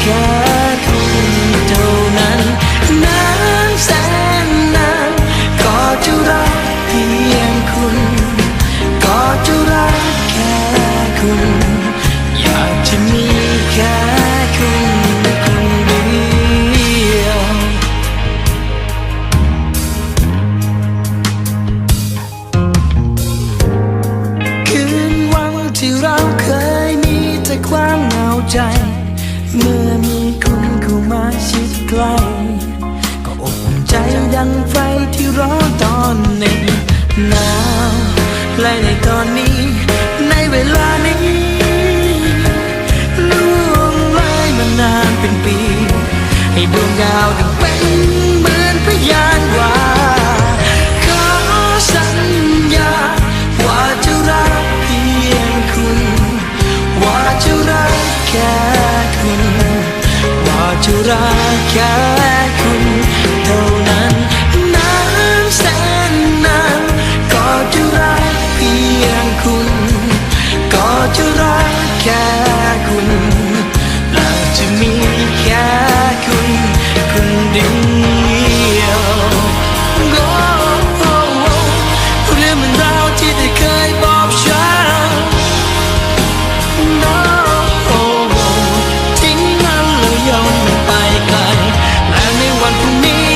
แค่คุณเท่านั้นนานแสนนานก็จะรักเพียงคุณ ก็จะรักแค่คุณ อยากจะมีแค่คุณคนเดียวคืนวันที่เราเคยมีแต่ความเหงาใจ เมื่อมีคุณเข้ามาชิดใกล้ก็อบอุ่นใจดังไฟที่ร้อนตอนหนึ่งหนาวและในตอนนี้ ในเวลานี้ล่วงเลยมานานเป็นปี ให้ดวงดาวดังไป จะรักแค่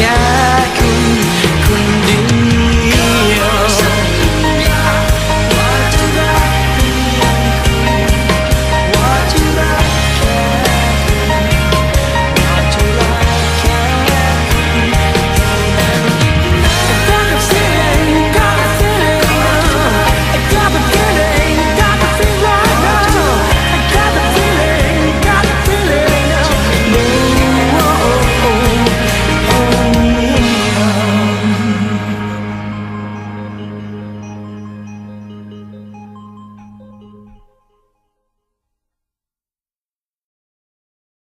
ก็